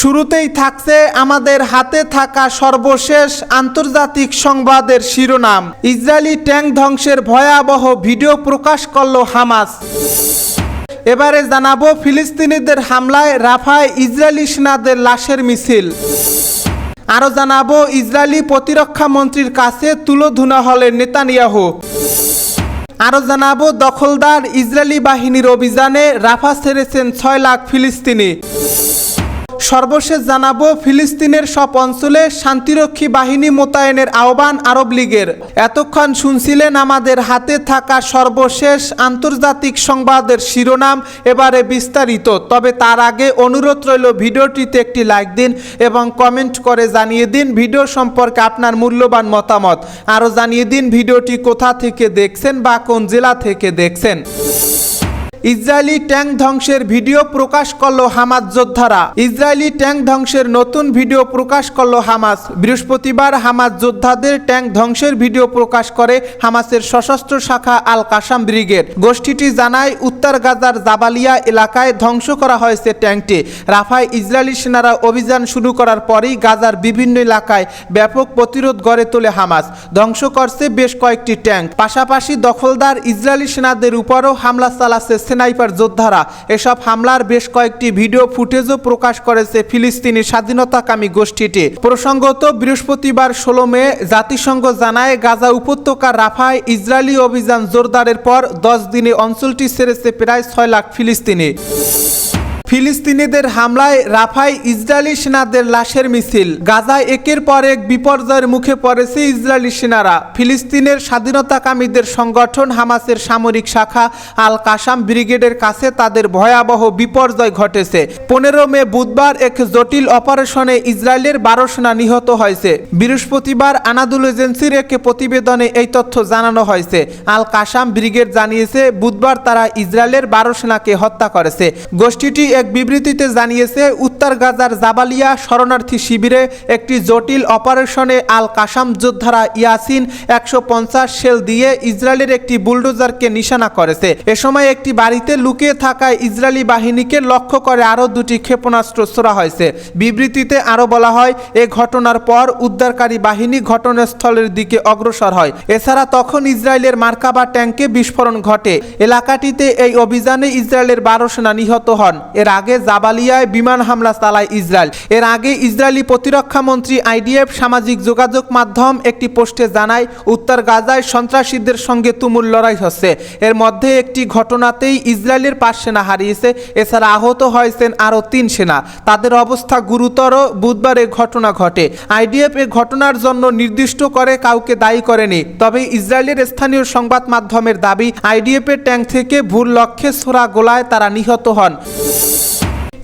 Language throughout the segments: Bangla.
শুরুতেই থাকছে আমাদের হাতে থাকা সর্বশেষ আন্তর্জাতিক সংবাদের শিরোনাম। ইসরায়েলি ট্যাঙ্ক ধ্বংসের ভয়াবহ ভিডিও প্রকাশ করল হামাস। এবারে জানাব ফিলিস্তিনিদের হামলায় রাফায় ইসরায়েলি সেনাদের লাশের মিছিল। আরও জানাব ইসরায়েলি প্রতিরক্ষা মন্ত্রীর কাছে তুলোধুনা হলেন নেতানিয়াহু। আরও জানাব দখলদার ইসরায়েলি বাহিনীর অভিযানে রাফা ছেড়েছেন ছয় লাখ ফিলিস্তিনি। সর্বশেষ জানাব ফিলিস্তিনের সব অঞ্চলে শান্তিরক্ষী বাহিনী মোতায়েনের আহ্বান আরব লীগের। এতক্ষণ শুনছিলেন আমাদের হাতে থাকা সর্বশেষ আন্তর্জাতিক সংবাদের শিরোনাম, এবারে বিস্তারিত। তবে তার আগে অনুরোধ রইল ভিডিওটিতে একটি লাইক দিন এবং কমেন্ট করে জানিয়ে দিন ভিডিও সম্পর্কে আপনার মূল্যবান মতামত। আরও জানিয়ে দিন ভিডিওটি কোথা থেকে দেখছেন বা কোন জেলা থেকে দেখছেন। ইসরায়েলি ট্যাঙ্ক ধ্বংসের ভিডিও প্রকাশ করল হামাস যোদ্ধারা। ইসরায়েলি ট্যাঙ্ক ধ্বংসের নতুন ভিডিও প্রকাশ করল হামাস। বৃহস্পতিবার হামাস যোদ্ধাদের ট্যাঙ্ক ধ্বংসের ভিডিও প্রকাশ করে হামাসের সশস্ত্র শাখা আল কাসাম ব্রিগেড। গোষ্ঠীটি জানায়, উত্তর গাজার জাবালিয়া এলাকায় ধ্বংস করা হয়েছে ট্যাঙ্কটি। রাফায় ইসরায়েলি সেনারা অভিযান শুরু করার পরেই গাজার বিভিন্ন এলাকায় ব্যাপক প্রতিরোধ গড়ে তোলে হামাস। ধ্বংস করছে বেশ কয়েকটি ট্যাঙ্ক। পাশাপাশি দখলদার ইসরায়েলি সেনাদের উপরও হামলা চালাচ্ছে স্নাইপার যোদ্ধারা। এসব হামলার বেশ কয়েকটি ভিডিও ফুটেজও প্রকাশ করেছে ফিলিস্তিনি স্বাধীনতাকামী গোষ্ঠীটি। প্রসঙ্গত, বৃহস্পতিবার ষোলো মে জাতিসংঘ জানায়, গাজা উপত্যকার রাফায় ইসরায়েলি অভিযান জোরদারের পর দশ দিনে অঞ্চলটি সেরেছে প্রায় ছয় লাখ ফিলিস্তিনি। ফিলিস্তিনিদের হামলায় রাফায় ইসরায়েলি সেনাদের লাশের মিছিল। গাজায় একের পর এক বিপর্যয়ের মুখে পড়েছে ইসরায়েলি সেনারা। ফিলিস্তিনের স্বাধীনতাকামীদের সংগঠন হামাসের সামরিক শাখা আল কাসাম ব্রিগেডের কাছে তাদের ভয়াবহ বিপর্যয় ঘটেছে। পনেরো মে বুধবার এক জটিল অপারেশনে ইসরায়েলের বারো সেনা নিহত হয়েছে। বৃহস্পতিবার আনাদুল এজেন্সির এক প্রতিবেদনে এই তথ্য জানানো হয়েছে। আল কাসাম ব্রিগেড জানিয়েছে, বুধবার তারা ইসরায়েলের বারো সেনাকে হত্যা করেছে। গোষ্ঠীটি এক বিবৃতিতে জানিয়েছে, উত্তর গাজার জাবালিয়া শরণার্থী শিবিরে একটি জটিল অপারেশনে আল কাসাম যোদ্ধারা ইয়াসিন একশো শেল দিয়ে ইসরায়েলের একটি বুলডোজারকে নিশানা করেছে। এ সময় একটি বাড়িতে লুকিয়ে থাকা ইসরায়েলি বাহিনীকে লক্ষ্য করে আরও দুটি ক্ষেপণাস্ত্র ছোড়া হয়েছে। বিবৃতিতে আরও বলা হয়, এ ঘটনার পর উদ্ধারকারী বাহিনী ঘটনাস্থলের দিকে অগ্রসর হয়। এছাড়া তখন ইসরায়েলের মার্কাবা ট্যাঙ্কে বিস্ফোরণ ঘটে। এলাকাটিতে এই অভিযানে ইসরায়েলের বারো সেনা নিহত হন। এর আগে জাবালিয়ায় বিমান হামলা চালায় ইসরায়েল। এর আগে ইসরায়েলি প্রতিরক্ষা মন্ত্রী আইডিএফ সামাজিক যোগাযোগ মাধ্যম একটি পোস্টে জানায়, উত্তর গাজায় সন্ত্রাসীদের সঙ্গে তুমুল লড়াই হচ্ছে। এর মধ্যে একটি ঘটনাতেই ইসরায়েলের পাঁচ সেনা হারিয়েছে, এছাড়া আহত হয়েছেন আরও তিন সেনা। তাদের অবস্থা গুরুতর, বুধবার এ ঘটনা ঘটে। আইডিএফ এ ঘটনার জন্য নির্দিষ্ট করে কাউকে দায়ী করেনি, তবে ইসরায়েলের স্থানীয় সংবাদ মাধ্যমের দাবি আইডিএফ এর ট্যাঙ্ক থেকে ভুল লক্ষ্যে ছোড়া গোলায় তারা নিহত হন।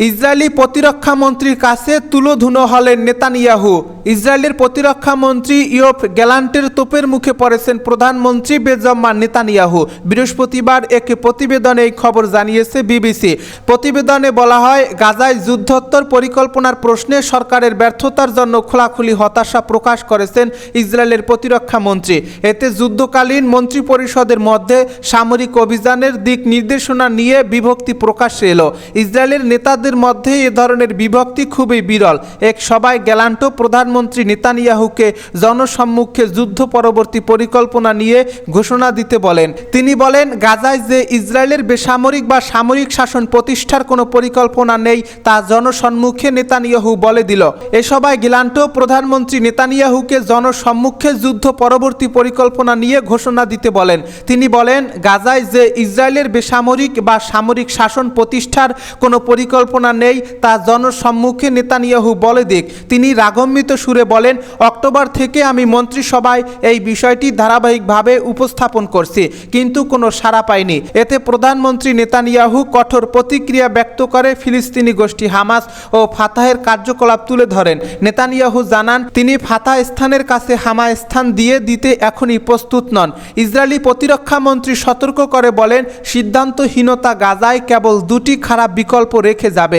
ইসরায়েলি প্রতিরক্ষা মন্ত্রীর কাছে তুলোধুনো হলেন নেতানিয়াহু। ইসরায়েলের প্রতিরক্ষা মন্ত্রী ইয়ফ গ্যালান্টের তোপের মুখে পড়েছেন প্রধানমন্ত্রী বেজম্মা নেতানিয়াহু। বৃহস্পতিবার এক প্রতিবেদনে এই খবর জানিয়েছে বিবিসি। প্রতিবেদনে বলা হয়, গাজায় যুদ্ধোত্তর পরিকল্পনার প্রশ্নে সরকারের ব্যর্থতার জন্য খোলাখুলি হতাশা প্রকাশ করেছেন ইসরায়েলের প্রতিরক্ষা মন্ত্রী। এতে যুদ্ধকালীন মন্ত্রী পরিষদের মধ্যে সামরিক অভিযানের দিক নির্দেশনা নিয়ে বিভক্তি প্রকাশ এলো। ইসরায়েলের নেতাদের মধ্যে এ ধরনের বিভক্তি খুবই বিরল। এক সভায় গ্যালান্টো প্রধানমন্ত্রী নেতানিয়াহুকে জনসম্মুখে যুদ্ধ পরবর্তী পরিকল্পনা নিয়ে ঘোষণা দিতে বলেন। তিনি বলেন, গাজায় যে ইসরায়েলের বেসামরিক বা সামরিক শাসন প্রতিষ্ঠার কোনো পরিকল্পনা নেই, তা জনসম্মুখে নেতানিয়াহু বলে দিল। এ সভায় গিলান্টো প্রধানমন্ত্রী নেতানিয়াহুকে জনসম্মুখে যুদ্ধ পরবর্তী পরিকল্পনা নিয়ে ঘোষণা দিতে বলেন। তিনি বলেন, গাজায় যে ইসরায়েলের বেসামরিক বা সামরিক শাসন প্রতিষ্ঠার কোনো পরিকল্পনা নেই, তা জনসম্মুখে নেতানিয়াহু বলে দিক। তিনি রাগম্বিত সুরে বলেন, অক্টোবর থেকে আমি মন্ত্রিসভায় এই বিষয়টি ধারাবাহিকভাবে উপস্থাপন করছি, কিন্তু কোনো সাড়া পাইনি। এতে প্রধানমন্ত্রী নেতানিয়াহু কঠোর প্রতিক্রিয়া ব্যক্ত করে ফিলিস্তিনি গোষ্ঠী হামাস ও ফাতাহের কার্যকলাপ তুলে ধরেন। নেতানিয়াহু জানান, তিনি ফাতা স্থানের কাছে হামা স্থান দিয়ে দিতে এখনই প্রস্তুত নন। ইসরায়েলি প্রতিরক্ষা মন্ত্রী সতর্ক করে বলেন, সিদ্ধান্তহীনতা গাজায় কেবল দুটি খারাপ বিকল্প রেখে যাবে।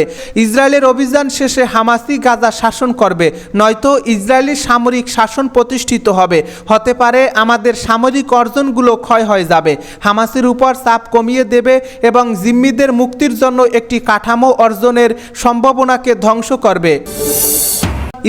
ইসরায়েলের অভিযান শেষে হামাসি গাজা শাসন করবে, নয়তো ইসরায়েলি সামরিক শাসন প্রতিষ্ঠিত হবে। হতে পারে আমাদের সামরিক অর্জনগুলো ক্ষয় হয়ে যাবে। হামাসের উপর চাপ কমিয়ে দেবে এবং জিম্মিদের মুক্তির জন্য একটি কাঠামো অর্জনের সম্ভাবনাকে ধ্বংস করবে।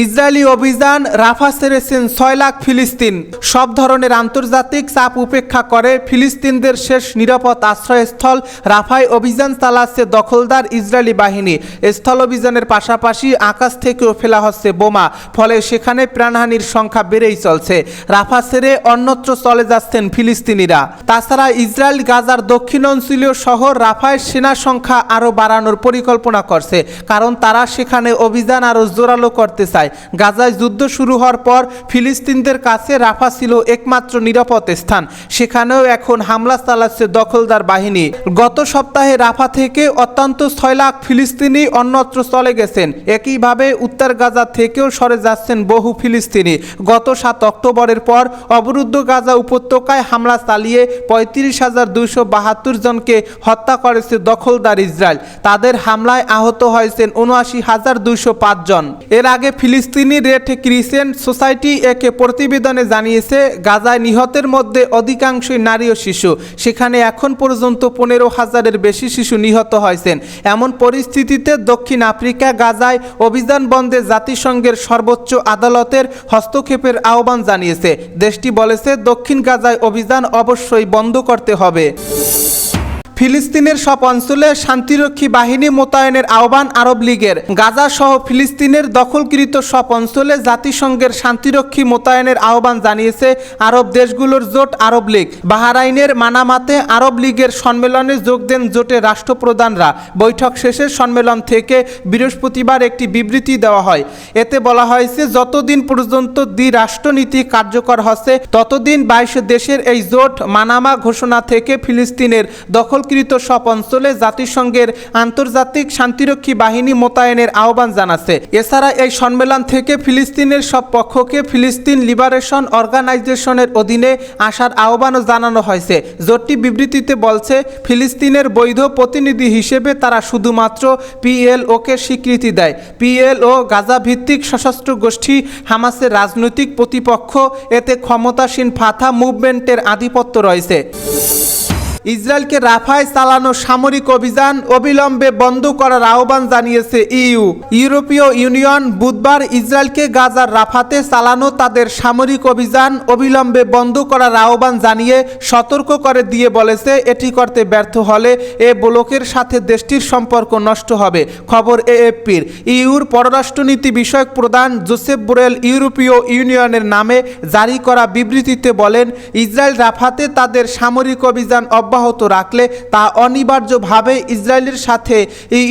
ইসরায়েলি অভিযান রাফা ছেড়েছেন ছয় লাখ ফিলিস্তিন। সব ধরনের আন্তর্জাতিক চাপ উপেক্ষা করে ফিলিস্তিনদের শেষ নিরাপদ আশ্রয়স্থল রাফায় অভিযান চালাচ্ছে দখলদার ইসরায়েলি বাহিনী। স্থল অভিযানের পাশাপাশি আকাশ থেকেও ফেলা হচ্ছে বোমা, ফলে সেখানে প্রাণহানির সংখ্যা বেড়েই চলছে। রাফা ছেড়ে অন্যত্র চলে যাচ্ছেন ফিলিস্তিনিরা। তাছাড়া ইসরায়েল গাজার দক্ষিণ অঞ্চলীয় শহর রাফায় সেনা সংখ্যা আরও বাড়ানোর পরিকল্পনা করছে, কারণ তারা সেখানে অভিযান আরও জোরালো করতে চায়। গাজায় যুদ্ধ শুরু হওয়ার পর ফিলিস্তিনদের কাছে রাফা ছিল একমাত্র নিরাপদ স্থান। সেখানেও এখন হামলা চালাচ্ছে দখলদার বাহিনী। গত সপ্তাহে রাফা থেকে অত্যন্ত ছয় লাখ ফিলিস্তিনি অন্যত্র চলে গেছেন। একইভাবে উত্তর গাজা থেকেও সরে যাচ্ছেন বহু ফিলিস্তিনি। গত সাত অক্টোবরের পর অবরুদ্ধ গাজা উপত্যকায় হামলা চালিয়ে পঁয়ত্রিশ হাজার দুইশো বাহাত্তর জনকে হত্যা করেছে দখলদার ইসরায়েল। তাদের হামলায় আহত হয়েছেন উনআশি হাজার দুইশো পাঁচ জন। এর আগে রেড ক্রিসেন্ট সোসাইটি একে প্রতিবেদনে জানিয়েছে, গাজায় নিহতের মধ্যে অধিকাংশই নারী ও শিশু। সেখানে এখন পর্যন্ত পনেরো হাজারের বেশি শিশু নিহত হয়েছেন। এমন পরিস্থিতিতে দক্ষিণ আফ্রিকা, গাজায় অভিযান বন্ধে জাতিসংঘের সর্বোচ্চ আদালতের হস্তক্ষেপের আহ্বান জানিয়েছে। দেশটি বলেছে, দক্ষিণ গাজায় অভিযান অবশ্যই বন্ধ করতে হবে। ফিলিস্তিনের সব অঞ্চলে শান্তিরক্ষী বাহিনী মোতায়েনের আহ্বান আরব লীগের। গাজা সহ ফিলিস্তিনের দখলকৃত সব অঞ্চলে জাতিসংঘের শান্তিরক্ষী মোতায়েনের আহ্বান জানিয়েছে আরব দেশগুলোর জোট আরব লীগ। বাহারাইনের মানামাতে আরব লীগের সম্মেলনে যোগ দেন জোটের রাষ্ট্রপ্রধানরা। বৈঠক শেষে সম্মেলন থেকে বৃহস্পতিবার একটি বিবৃতি দেওয়া হয়। এতে বলা হয়েছে, যতদিন পর্যন্ত দ্বি রাষ্ট্রনীতি কার্যকর হচ্ছে, ততদিন বাইশ দেশের এই জোট মানামা ঘোষণা থেকে ফিলিস্তিনের দখলকৃত সব অঞ্চলে জাতিসংঘের আন্তর্জাতিক শান্তিরক্ষী বাহিনী মোতায়েনের আহ্বান জানাচ্ছে। এছাড়া এই সম্মেলন থেকে ফিলিস্তিনের সব পক্ষকে ফিলিস্তিন লিবারেশন অর্গানাইজেশনের অধীনে আসার আহ্বানও জানানো হয়েছে। জোটটি বিবৃতিতে বলছে, ফিলিস্তিনের বৈধ প্রতিনিধি হিসেবে তারা শুধুমাত্র পিএলওকে স্বীকৃতি দেয়। পিএলও গাজা ভিত্তিক সশস্ত্র গোষ্ঠী হামাসের রাজনৈতিক প্রতিপক্ষ, এতে ক্ষমতাসীন ফাথা মুভমেন্টের আধিপত্য রয়েছে। ইসরায়েলকে রাফায় চালানো সামরিক অভিযান অবিলম্বে বন্ধ করার আহ্বান জানিয়েছে ইইউ। ইউরোপীয় ইউনিয়ন বুধবার ইসরায়েলকে গাজার রাফাতে চালানো তাদের সামরিক অভিযান অবিলম্বে বন্ধ করার আহ্বান জানিয়ে সতর্ক করে দিয়ে বলেছে, এটি করতে ব্যর্থ হলে এ ব্লকের সাথে দেশটির সম্পর্ক নষ্ট হবে। খবর এএফপির। ইউর পররাষ্ট্রনীতি বিষয়ক প্রধান জোসেফ বোরেল ইউরোপীয় ইউনিয়নের নামে জারি করা বিবৃতিতে বলেন, ইসরায়েল রাফাতে তাদের সামরিক অভিযান অব্যাহত রাখলে তা অনিবার্যভাবে ইসরায়েলের সাথে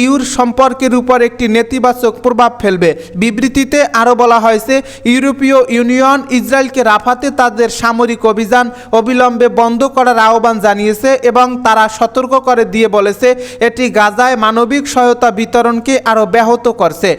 ইউর সম্পর্কের উপর একটি নেতিবাচক প্রভাব ফেলবে। বিবৃতিতে আরও বলা হয়েছে, ইউরোপীয় ইউনিয়ন ইসরায়েলকে রাফাতে তাদের সামরিক অভিযান অবিলম্বে বন্ধ করার আহ্বান জানিয়েছে এবং তারা সতর্ক করে দিয়ে বলেছে, এটি গাজায় মানবিক সহায়তা বিতরণকে আরও ব্যাহত করছে।